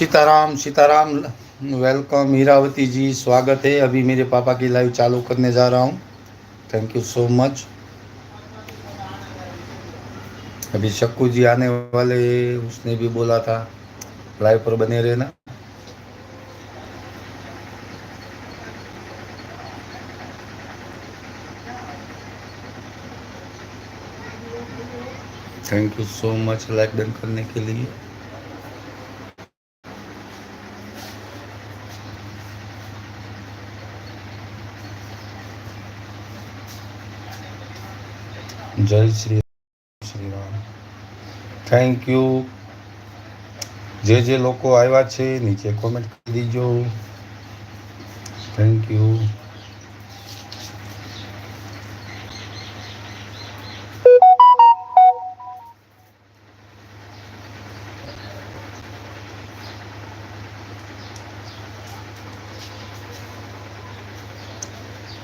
Sitaram Sitaram welcome Hirawati ji, स्वागत है। अभी मेरे पापा की लाइव चालू करने जा रहा हूँ। थैंक यू सो मच अभी शक्कू जी आने वाले उसने भी बोला था लाइव पर बने रहना। Thank you so much like done करने के लिए। જય શ્રી શ્રી રામ. થેન્ક યુ જે જે લોકો આવ્યા છે, નીચે કોમેન્ટ કરી દીજો. થેન્ક યુ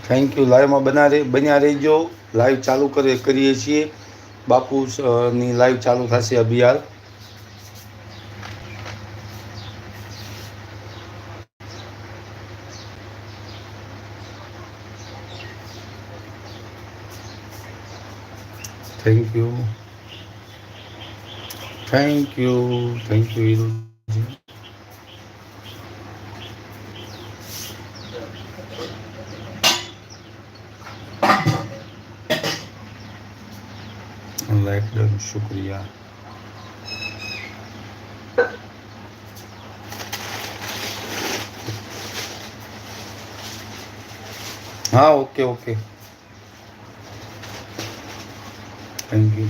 થેન્ક યુ લાઈવમાં બના રહે બન્યા રહેજો. લાઈવ ચાલુ કરે કરીએ છીએ. બાપુની લાઈવ ચાલુ થશે અભિયાન. Thank you thank you thank you बिस्मिल्लाह शुक्रिया हाँ ओके ओके थैंक यू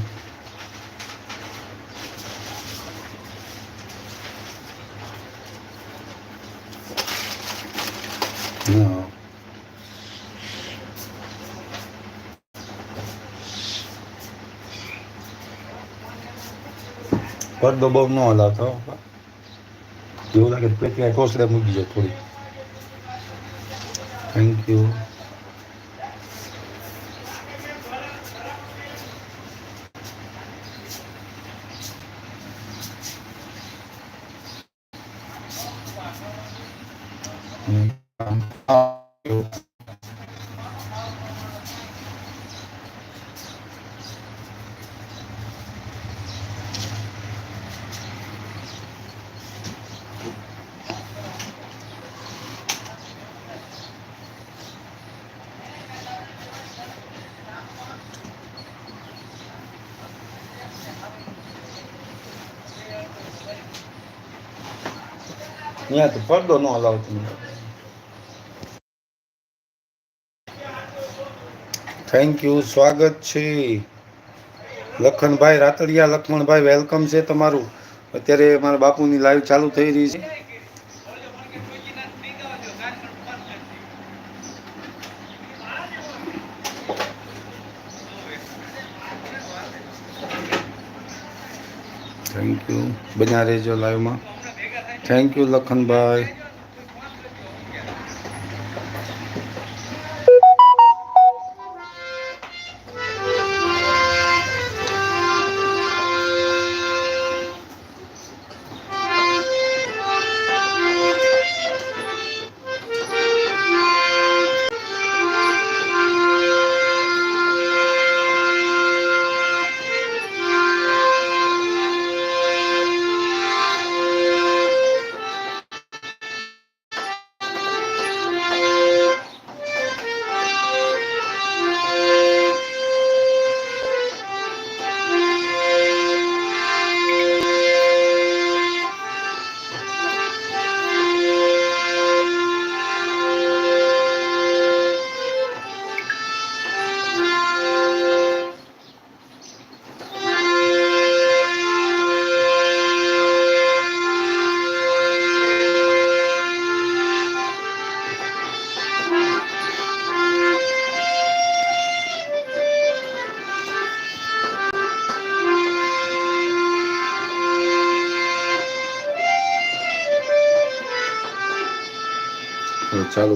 પડદો બહુ ન હલાવતો એવું લાગે પેટી ઠોસડે મૂકી જાય થોડી થેન્ક યુ અહીંયા તો પડદો ન તમે થેન્ક યુ સ્વાગત છે લખનભાઈ રાતડિયા લખમણભાઈ વેલકમ છે તમારું. અત્યારે મારા બાપુની લાઈવ ચાલુ થઈ રહી છે. થેન્ક યુ બન્યા રહેજો લાઈવમાં થેન્ક યુ લખનભાઈ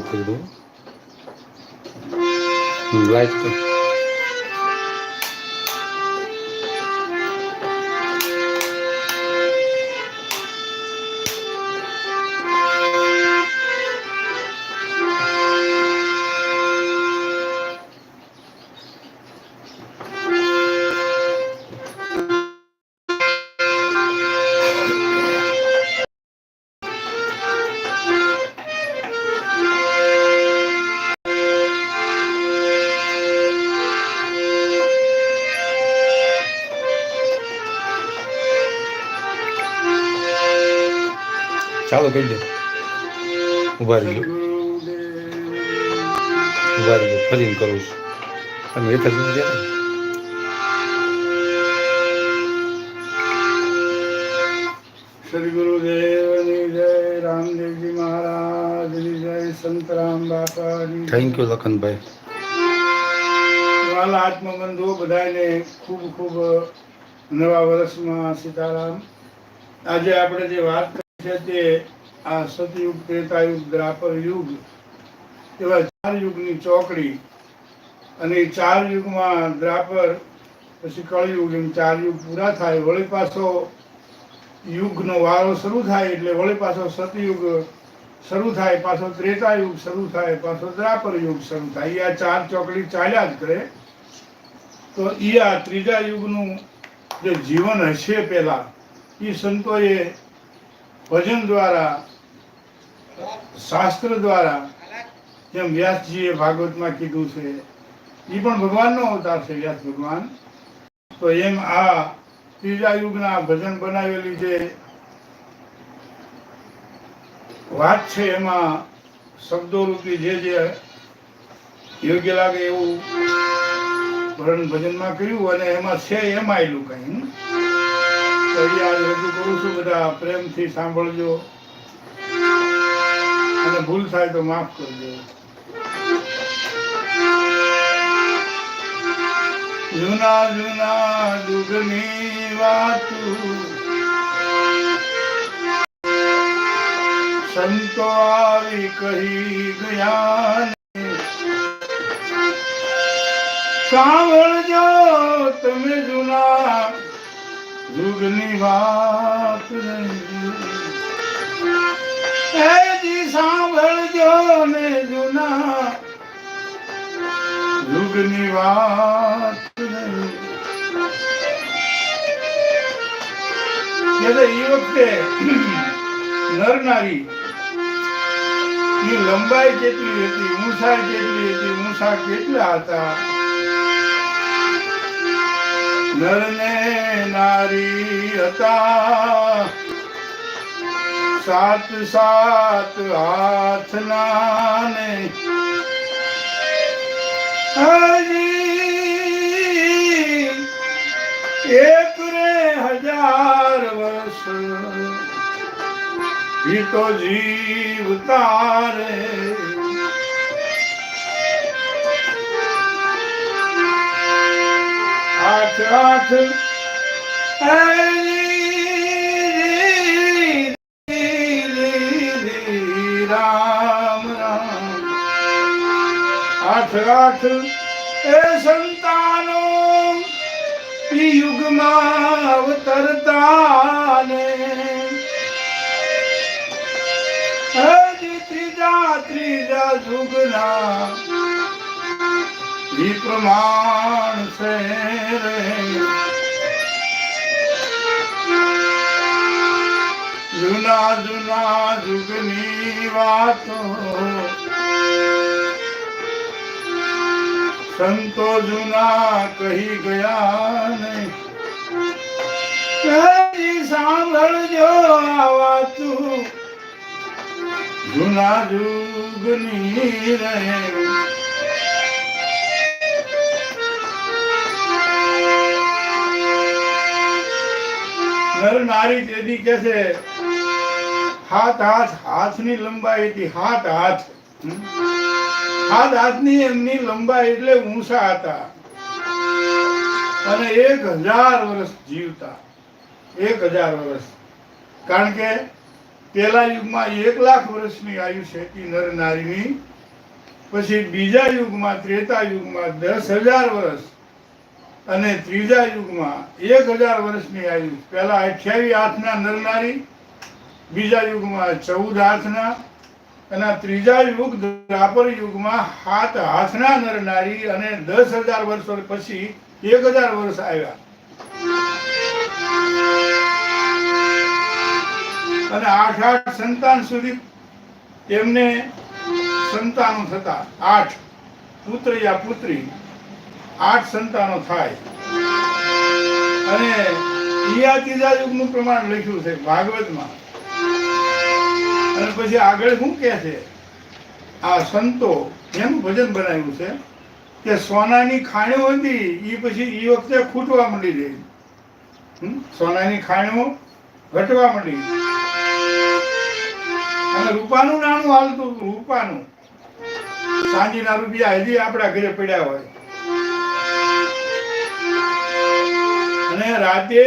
હવે ચાલુ કરી ચાલો કહી દે. ઊભા રહી ગયો ઊભા રહી ફરીને કરું છું. તમે એક જ મિનિટ શ્રી ગુરુદેવની જય રામદેવજી મહારાજની જય સંતરામ બાપાની જય. Thank you Lakhanbhai. વાલા આત્મબંધુઓ બધાને ખૂબ ખૂબ નવા વર્ષમાં સીતારામ. આજે આપણે જે વાત કરી છે તે આ સતયુગ, ત્રેતાયુગ, દ્રાપર યુગ એવા ચાર યુગની ચોકડી અને ચાર યુગમાં દ્રાપર, પછી કળયુગ એમ ચાર યુગ પૂરા થાય. વળી પાછો યુગનો વારો શરૂ થાય એટલે વળી પાછો સતયુગ શરૂ થાય, પાછો ત્રેતા યુગ શરૂ થાય, પાછો દ્રાપર યુગ શરૂ થાય. આ ચાર ચોકડી ચાલ્યા જ કરે. તો ઈ આ ત્રીજા યુગનું જે જીવન હશે પહેલાં એ સંતોએ ભજન દ્વારા, શાસ્ત્ર દ્વારા, જેમ વ્યાસજીએ ભાગવતમાં કીધું છે એ પણ ભગવાનનો અવતાર છે, વ્યાસ ભગવાન. તો એમ આ ત્રીજા યુગના ભજન બનાવેલી જે વાત છે, એમાં શબ્દો રૂપી જે જે યોગ્ય લાગે એવું ભજન ભજનમાં કર્યું અને એમાં છે, એમ આવેલું કઈ. બધા પ્રેમથી સાંભળજો. અને ભૂલ થાય તો માફ કરજો. જૂના જૂના દુઃખની વાતું. સંતો આવી કહી ગયા સાંભળજો તમે જૂના યુગની વાત હેજી સાંભળજો ને જુના. જુગની વાત એટલે એ વખતે નર નારી લંબાઈ કેટલી હતી, ઊંચાઈ કેટલી હતી, ઊંચા કેટલા હતા? નર ને નારી હતા સાત સાત હાથના ને હજી એક રે હજાર વર્ષ ઈ તો જીવ તારે આઠ આઠ આઠ એ સંતાનો યુગમાં અવતરતા ને ત્રીજા ત્રીજા યુગના પ્રમાણ છે રે. જૂના જૂના જુગની વાતો સંતો જૂના કહી ગયા ને કહી સાંભળજો આ વાતું જૂના જુગની રહે નર નારી તેથી કે હાથ હાથ, હાથની લંબાઈ હતી. હાથ હાથ? હાથ હાથની એમની લંબાઈ એટલે ઊંચા હતા. અને એક હજાર વર્ષ જીવતા. એક હજાર વર્ષ. કારણ કે પેલા યુગમાં એક લાખ વર્ષની આયુ છે નર નારીની. પછી બીજા યુગમાં, ત્રેતા યુગમાં દસ હજાર વર્ષ. અને ત્રીજા યુગમાં એક હજાર વર્ષની આયુ. પહેલા અઠ્યાવીસ હાથના નરનારી બીજા યુગમાં ચૌદ હાથના અને ત્રીજા યુગ દ્વાપર યુગમાં હાથ હાથના નરનારી અને દસ હજાર વર્ષો પછી એક હજાર વર્ષ આવ્યા. અને આઠ આઠ સંતાન સુધી એમને સંતાનો થતા. આઠ પુત્ર યા પુત્રી, આઠ સંતાનો થાય. અને ઈ આ ત્રીજા યુગનું પ્રમાણ લખ્યું છે ભાગવતમાં. અને પછી આગળ શું કહે છે? આ સંતો એનું ભજન બનાવ્યું છે કે સોનાની ખાણીઓ હતી એ પછી એ વખતે ખૂટવા માંડી ગઈ સોનાની ખાણીઓ ઘટવા માંડી અને રૂપાનું નાણું હાલતું રૂપાનું. સાંજના રૂપિયા હજી આપણા ઘરે પડ્યા હોય. અને રાતે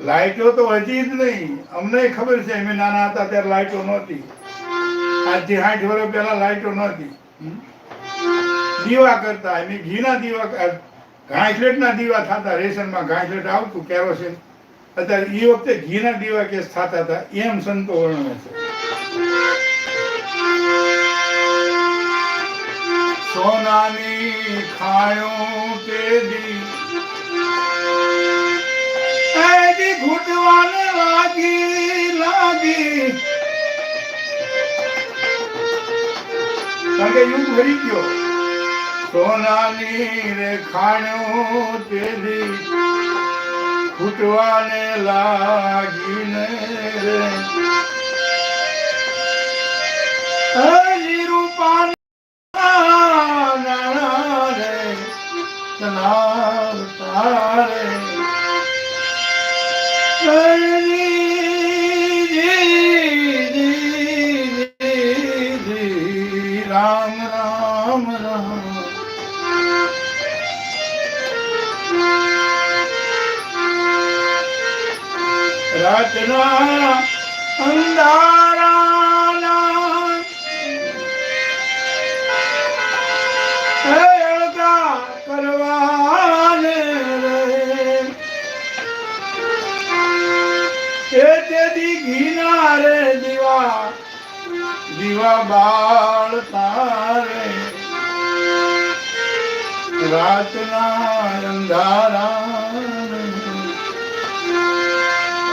લાઈટો તો હતી જ નહીં. અમને ખબર છે, અમે નાના હતા ત્યારે લાઈટો નહોતી. આજથી સાઠ વર્ષ પહેલા લાઈટો નહોતી. દીવા કરતા, અમે ઘીના દીવા ઘાસલેટના દીવા થતા, રેશનમાં ઘાસલેટ આવતું, કેરોસીન. અત્યારે એ વખતે ઘીના દીવા કેસ થતા હતા, એમ સંતો વર્ણવે છે. સોનાની ખાણો તેદી એદી ઘૂંટવાને લાગી લાગી. કે યુગ ભરી ગયો. સોનાની રે ખાણો તેદી ખૂટવાને લાગીને રે.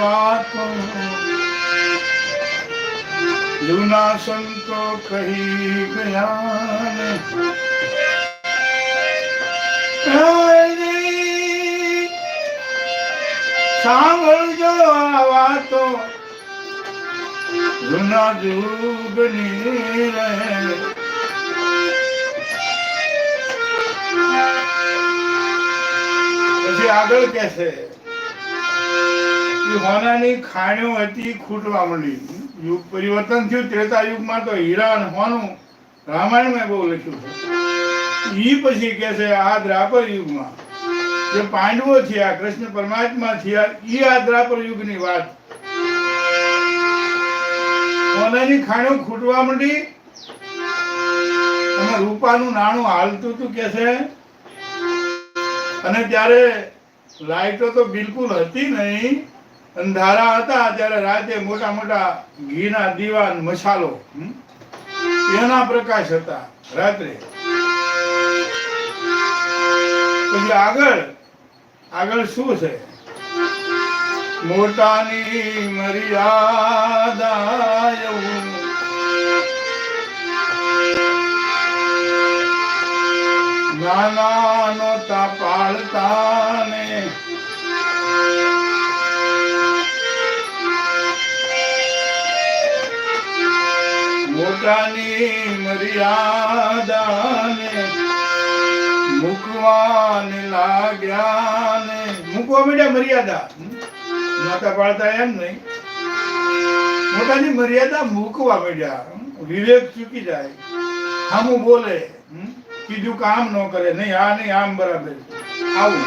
વાતો જૂના સંતો કહી ગયા સાંભળજો આ વાતો જૂના યુગની રહે આગળ કે હોનાની ખાણીઓ હતી, ખૂટવા માંડી. યુગ પરિવર્તન થયું, ત્રેતા યુગમાં તો હીરા અને હોનું રામાયણમાં બહુ લખ્યું છે. એ પછી કે છે, આ દ્રાપર યુગમાં. જે પાંડવો થયા, કૃષ્ણ પરમાત્મા થયા એ આ દ્રાપર યુગની વાત. હોનાની ખાણ્યો ખૂટવા માંડી. અને રૂપાનું નાણું હાલતું હતું કે છે. અને ત્યારે લાઈટો તો બિલકુલ હતી નહીં. અંધારા હતા ત્યારે રાતે મોટા મોટા ઘીના દીવા મસાલો? એના પ્રકાશ હતા રાત્રે પછી આગળ આગળ શું છે મોટાની મર્યાદા મોટાની મર્યાદા ને મૂકવાને લાગ્યા ને મૂકવા માંડ્યા મર્યાદા. માતા પાડતા એમ નહીં. પોતાની મર્યાદા મૂકવા માંડ્યા? વિવેક ચૂકી જાય. હામું બોલે? કીધું કામ ન કરે. નહીં, આ નહીં, આમ બરાબર. આવું.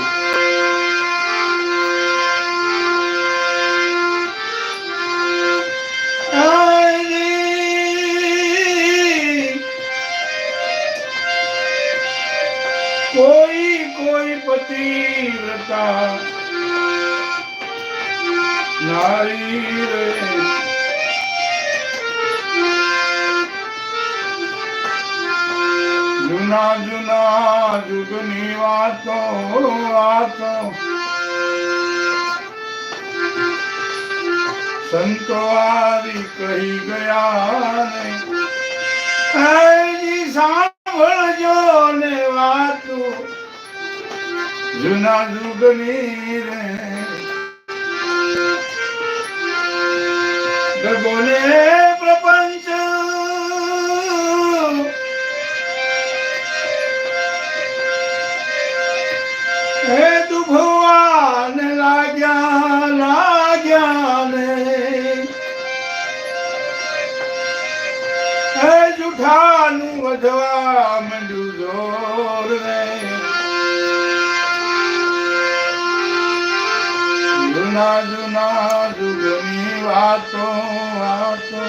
કરતા નારી રે જુના જુના જુગની વાતો વાતો સંતો આવી કહી ગયા નહીં સાંજ જૂના જુગની રે ગગોને પ્રપંચ. હે તું ભગવાન લાગ્યા લાગ્યા ને હે જુઠાનું વધવા જૂના જુના જુગની વાતો વાતો.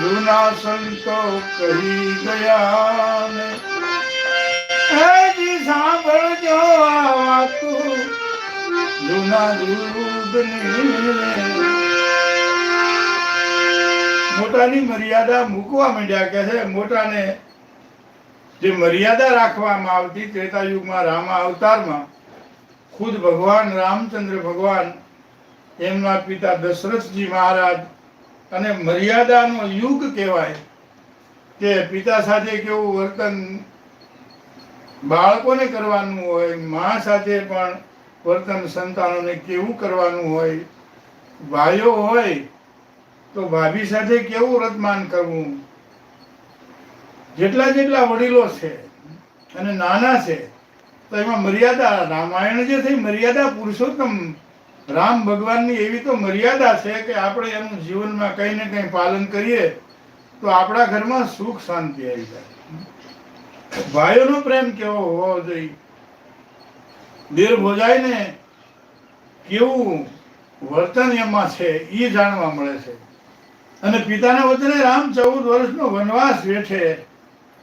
જૂના સંતો કહી ગયા ને હેજી સાંભળજો આ વાતો. જૂના જુગની મોટાની મર્યાદા મૂકવા માંડ્યા કે છે, મોટાને જે મર્યાદા રાખવામાં આવતી ત્રેતા યુગમાં રામા અવતારમાં ખુદ ભગવાન રામચંદ્ર ભગવાન, એમના પિતા દશરથજી મહારાજ અને મર્યાદાનો યુગ કહેવાય કે પિતા સાથે કેવું વર્તન બાળકોને કરવાનું હોય, મા સાથે પણ વર્તન સંતાનોને કેવું કરવાનું હોય, ભાઈઓ હોય તો ભાભી સાથે કેવું વર્તમાન કરવું? જેટલા જેટલા વડીલો છે અને નાના છે તો એમાં મર્યાદા, રામાયણ જે થઈ મર્યાદા પુરુષોત્તમ. રામ ભગવાનની એવી તો મર્યાદા છે કે આપણે એનું જીવનમાં કંઈ ને કંઈ પાલન કરીએ, તો આપણા ઘરમાં સુખ શાંતિ આવી જાય. ભાઈઓનો પ્રેમ કેવો હોવો જોઈએ? દેર ભોજાઈને કેવું વર્તન એમાં છે એ જાણવા મળે છે. અને પિતાના વચને રામ ચૌદ વર્ષનો વનવાસ વેઠે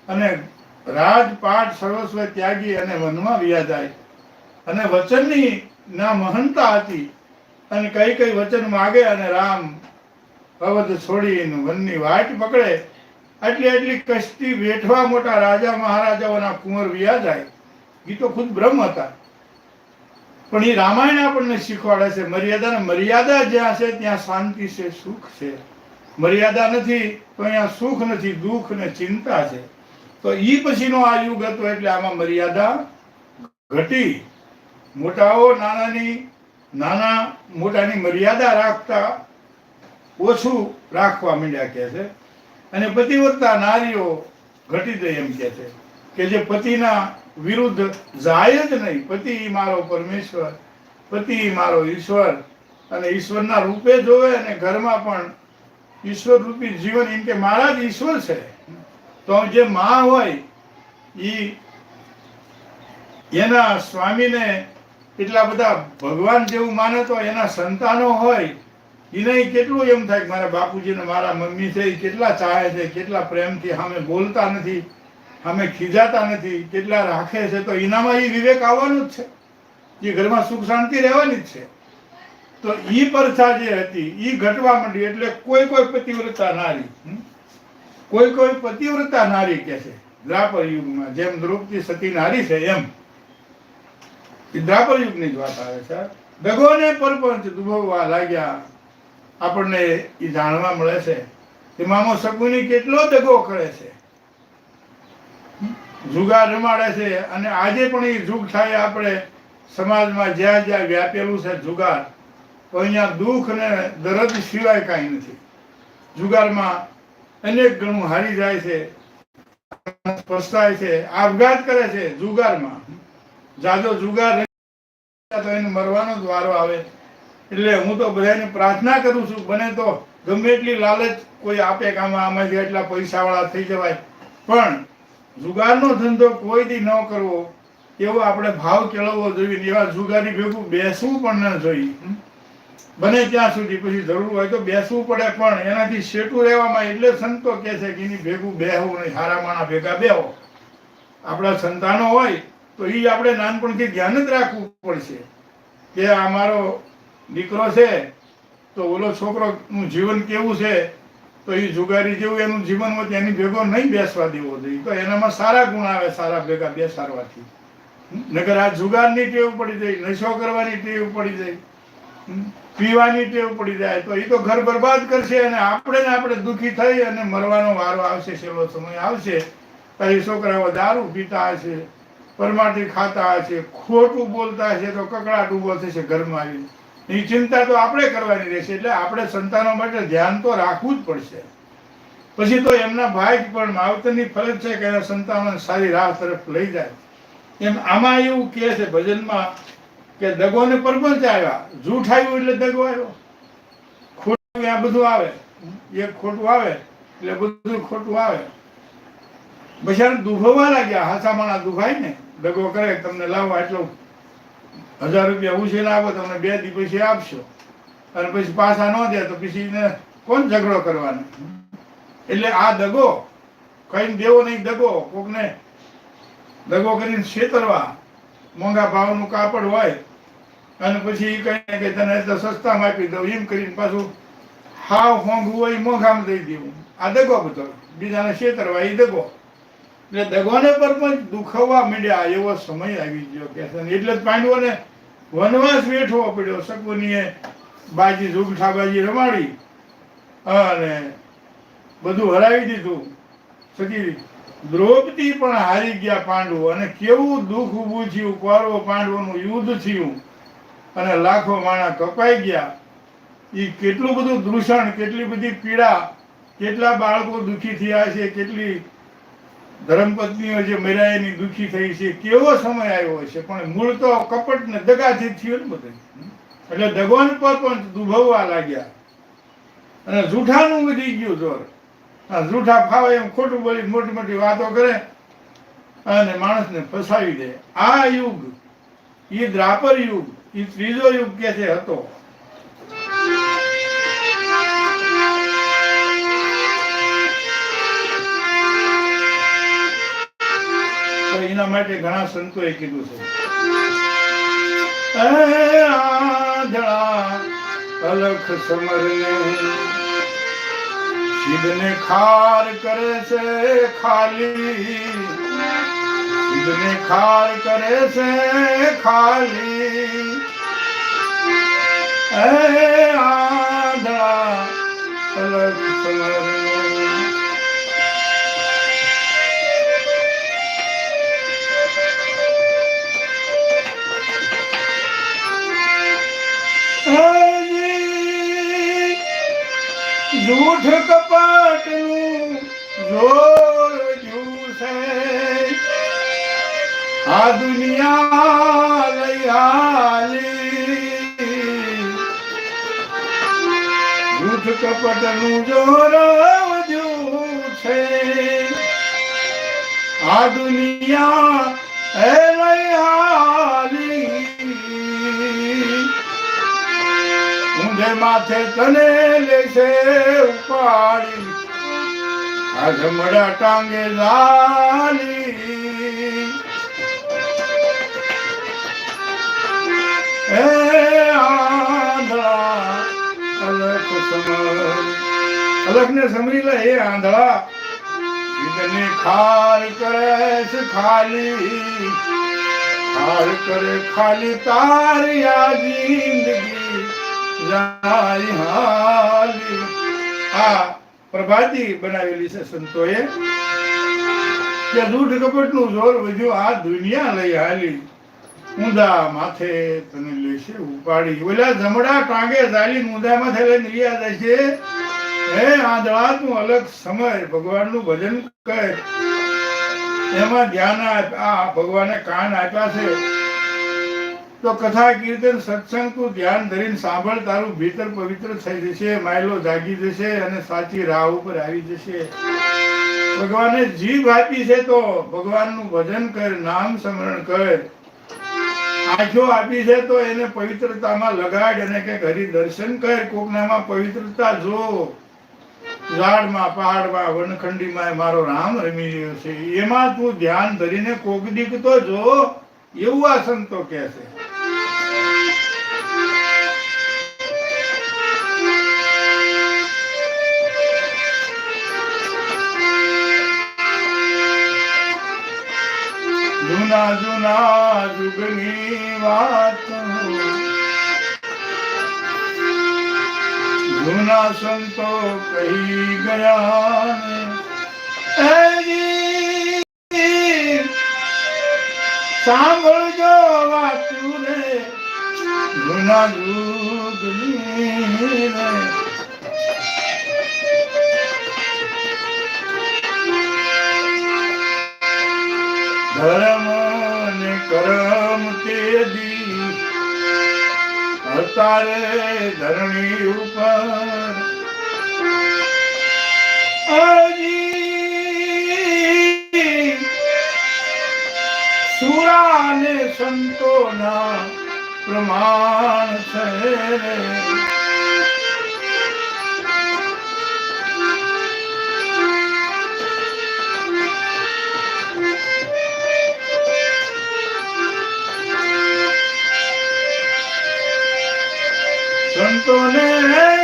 અને રાજપાટ સર્વસ્વ ત્યાગી અને વનમાં વ્યા જાય અને વચનની ના મહંતા હતી. અને કઈ કઈ વચન માગે અને રામ અવધ છોડી વનની વાટ પકડે, આટલી આટલી કષ્ટી વેઠવા મોટા રાજા મહારાજાઓના કુંવર વ્યા જાય એ ખુદ બ્રહ્મ હતા. પણ એ રામાયણ આપણને શીખવાડે છે મર્યાદા મર્યાદા જ્યાં છે ત્યાં શાંતિ છે, સુખ છે. મર્યાદા નથી, તો અહીંયા સુખ નથી, દુઃખ ને ચિંતા છે. તો એ પછીનો આ યુગ હતો એટલે આમાં મર્યાદા ઘટી. મોટાઓ નાનાની નાના મોટાની મર્યાદા રાખતા ઓછું રાખવા માંડ્યા કે છે. અને પતિવ્રતા નારીઓ ઘટી ગઈ એમ કે છે. કે જે પતિના વિરુદ્ધ જાય જ નહીં. પતિ મારો પરમેશ્વર, પતિ મારો ઈશ્વર. અને ઈશ્વરના રૂપે જોવે અને ઘરમાં પણ ઈશ્વર રૂપી જીવન એમ કે મારા જ ઈશ્વર છે. તો જે માં હોય, ઈ એના સ્વામીને એટલા બધા ભગવાન જેવું માને તો એના સંતાનો હોય એને કેટલું એમ થાય કે મારા બાપુજીને મારા મમ્મી છે એ કેટલા ચાહે છે, કેટલા પ્રેમથી સામે બોલતા નથી સામે ખીજાતા નથી, કેટલા રાખે છે, તો એનામાં એ વિવેક આવવાનું જ છે. એ ઘરમાં સુખ શાંતિ રહેવાની જ છે. તો એ પરછા જે હતી એ ઘટવા માંડી, એટલે કોઈ કોઈ પતિવ્રતા નારી હમ? કોઈ કોઈ પતિવ્રતા નારી કે છે. દ્રાપર યુગમાં જેમ દ્રૌપદી સતી નારી છે એમ. એ દ્રાપર યુગની જ વાત આવે છે. દગોને પરપંચ દુભવવા લાગ્યા. આપણને એ જાણવા મળે છે કે મામો શકુની કેટલો દગો કરે છે. જુગાર રમાડે છે અને આજે પણ એ જુગ થાય આપણે સમાજમાં જ્યાં જ્યાં વ્યાપેલું છે જુગાર. તો અહીંયા દુઃખ ને દરદ સિવાય કાંઈ નથી. જુગારમાં અનેક ગણું હારી જાય છે પસ્તાય છે, આપઘાત કરે છે જુગારમાં. જાજો જુગાર તો એને મરવાનો જ વારો આવે. એટલે હું તો બધાને પ્રાર્થના કરું છું, બને તો ગમે એટલી લાલચ કોઈ આપે કે આમાં આમાંથી એટલા પૈસાવાળા થઈ જવાય. પણ જુગારનો ધંધો કોઈથી ન કરવો, એવો આપણે ભાવ કેળવવો જોઈએ એવા જુગારી ભેગું બેસવું પણ ન જોઈએ? બને ત્યાં સુધી પછી જરૂર હોય તો બેસવું પડે, પણ એનાથી શેટું રહેવામાં એટલે સંતો કહે છે કે એની ભેગું બેહવું નહીં હારા માણા ભેગા બેહો. આપણા સંતાનો હોય તો એ આપણે નાનપણથી ધ્યાન જ રાખવું પડશે. કે આ મારો દીકરો છે, તો ઓલો છોકરોનું જીવન કેવું છે, તો એ જુગારી જેવું એનું જીવન હોય તો એની ભેગો નહીં બેસવા દેવો જોઈએ. તો એનામાં સારા ગુણ આવે, સારા ભેગા બેસાડવાથી. નગર આ જુગારની ટેવ પડી જાય, નશો કરવાની ટેવ પડી જાય? પીવાની ટેવ પડી જાય તો એ તો ઘર બરબાદ કરશે અને આપણે ને આપણે દુઃખી થઈ અને મરવાનો વારો આવશે, છેલ્લો સમય આવશે. તો છોકરાઓ દારૂ પીતા હશે પરમાટી ખાતા હશે, ખોટું બોલતા હશે તો કકડાટ ઊભો થશે ઘરમાં આવીને. એ ચિંતા તો આપણે કરવાની રહેશે, એટલે આપણે સંતાનો માટે ધ્યાન તો રાખવું જ પડશે. પછી તો એમના ભાઈ પણ માવતરની ફરજ છે કે એના સંતાનોને સારી રાહ તરફ લઈ જાય. એમ આમાં એવું કહે છે ભજનમાં કે દગો ને પરપંચ આવ્યા. જૂઠ આવ્યું એટલે દગો આવ્યો. ખોટું આ બધું આવે. એક ખોટું આવે એટલે બધું ખોટું આવે. બિચારા દુખવા લાગ્યા. હાસા માણા દુખાય ને. દગો કરે, તમને લાવો એટલો હજાર રૂપિયા ઉછીને આપો, તમને બે દી પછી આપશો. અને પછી પાછા ન દે તો પછી કોણ ઝઘડો કરવાનો? એટલે આ દગો કઈ દેવો નહીં દગો, કોકને દગો કરીને છેતરવા. મોંઘા ભાવનું કાપડ હોય અને પછી એ કહે કે તને તો સસ્તામાં આપી દઉં. એમ કરીને પાછું હાવ મોંઘું હોય એ મોંઘામાં દઈ દેવું. આ દગો બધો. બીજાને છેતરવા એ દગો. એટલે દગોને પર પણ દુખવવા માંડ્યા એવો સમય આવી ગયો કે. એટલે જ પાંડવોને વનવાસ વેઠવો પડ્યો. શકુનીએ બાજી ઝુગઠા રમાડી અને બધું હરાવી દીધું. સખી દ્રૌપદી પણ હારી ગયા પાંડવો અને કેવું દુઃખ ઊભું થયું. કૌરવ પાંડવોનું યુદ્ધ થયું. અને લાખો માણા કપાઈ ગયા. એ કેટલું બધું દૂષણ, કેટલી બધી પીડા, કેટલા બાળકો દુઃખી થયા છે, કેટલી ધર્મપત્નીઓ જે મર્યા દુઃખી થઈ છે, કેવો સમય આવ્યો છે પણ મૂળ તો કપટ ને દગાથી થયું ને બધું. એટલે ભગવાન પર પણ દુભવવા લાગ્યા. અને જૂઠાનું વધી ગયું જોર. જૂઠા ફાવે એમ ખોટું બોલી મોટી મોટી વાતો કરે અને માણસને ફસાવી દે. આ યુગ એ દ્રાપર યુગ એ ત્રીજો યુગ છે હતો. એના માટે ઘણા સંતોએ કીધું છે. અલખ સમરને શિવને ખાર કરે છે ખાલી, શિવને ખાર કરે છે ખાલી. જૂઠ કપાટ જોર જૂસે આ દુનિયા લઈ હાલી જૂઠ કપટનું જોર છે. આ દુનિયા એ હાલી ઊંધે માથે તને લેશે ઉપાડી. આ ટાંગે લાલી. એ આંધળા. અલખ સમર લે એ આંધળા. ઈદને ખાર કરે ખાલી. ખાર કરે ખાલી તારી આ જિંદગી જાય હાલી. આ પ્રભાતી બનાવેલી છે સંતોએ. કે દૂધ કપટનું જોર વધ્યું, આ દુનિયા લઈ હાલી. ઊંધા માથે તને લેશે ઉપાડી. ઓલા જમડા ટાંગે ચાલી ઊંધા માથે લઈને રિયા દેશે હે આંધળા તું અલગ સમય. ભગવાનનું ભજન કર. એમાં ધ્યાન આપ. આ ભગવાને કાન આપ્યા છે. તો કથા, કીર્તન, સત્સંગ તું ધ્યાન ધરીને સાંભળ. તારું ભીતર પવિત્ર થઈ જશે, માયલો જાગી જશે અને સાચી રાહ ઉપર આવી જશે. ભગવાને જીભ આપી છે તો ભગવાનનું ભજન કર, નામ સ્મરણ કર. આંખો આપી છે તો એને પવિત્રતામાં લગાડ અને કે ઘરી દર્શન કર, કોકનામાં પવિત્રતા જો. ઝાડમાં, પહાડમાં, વનખંડીમાં મારો રામ રમી રહ્યો છે. એમાં તું ધ્યાન ધરીને કોક દીક તો જો, એવું આ સંતો કહે છે. વાત જૂના સંતો કહી ગયા સાંભળજો વાતું રે. જૂના અતારે ધરણી ઉપર. સુરા ને સંતોના પ્રમાણ છે. રે.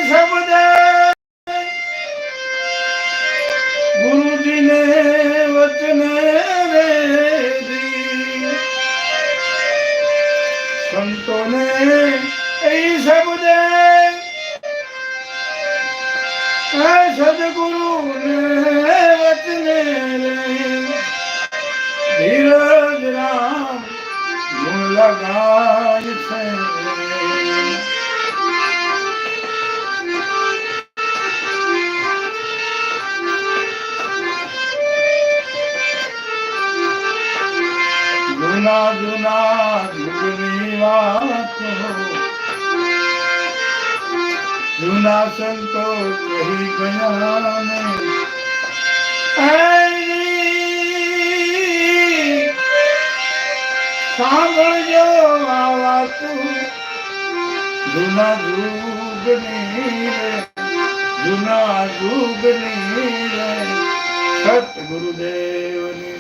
જૂના જૂના જુગની વાતો જુના સંતો કહી ગયા ને સાંભળજો આ વાતો જૂના જુગની રે જૂના જુગની રે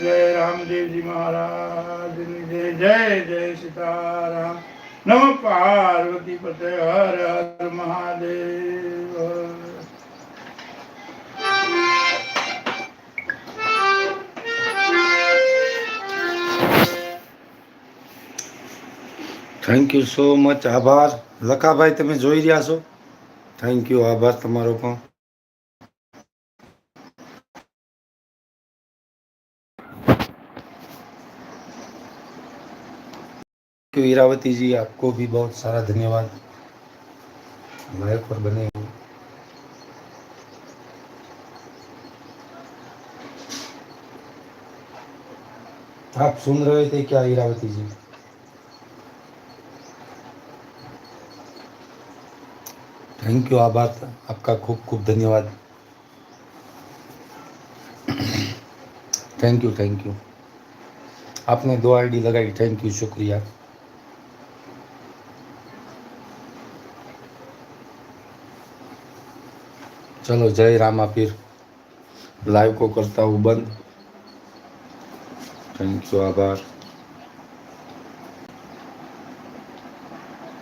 સતગુરુદેવની જય રામદેવજી મહારાજની જય જય જય સીતારામ નમ પાર્વતી પતે હર હર Mahadev thank you so much આભાર લખાભાઈ તમે જોઈ રહ્યા છો? થેન્ક યુ આભાર તમારો પણ. क्यों हीरावती जी, आपको भी बहुत सारा धन्यवाद। पर बने आप सुन रहे थे क्या हीरावती जी? थैंक यू आभार। आपका खूब खूब धन्यवाद। थैंक यू थैंक यू आपने दो आईडी लगाई। थैंक यू शुक्रिया। ચલો જય રામાપીર. લાઈવ કો કરતા હું બંધ. થેન્ક યુ આભાર.